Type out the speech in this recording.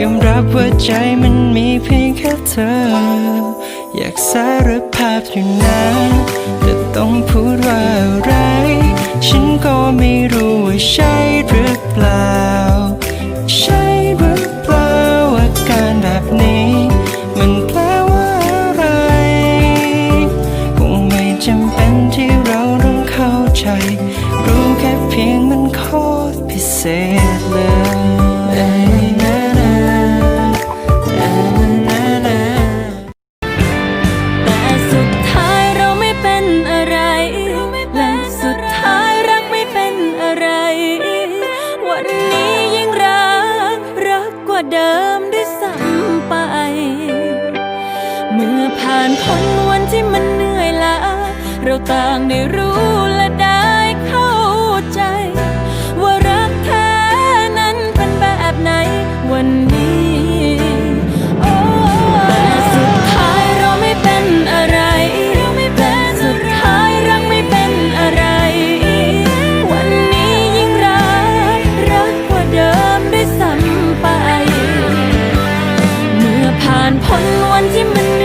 ยอมรับว่าใจมันมีเพียงแค่เธอ อยากสารภาพอยู่นะแต่ต้องพูดว่าอะไร ฉันก็ไม่รู้ว่าใช่หรือเปล่า ใช่หรือเปล่าอาการแบบนี้ มันแปลว่าอะไรคงไม่จำเป็นที่เราต้องเข้าใจ รู้แค่เพียงมัน ว่าเดิมด้วยซ้ำไป เมื่อผ่านพ้นวันที่มันเหนื่อยล้าเราต่างได้รู้านพ้นวันที่มัน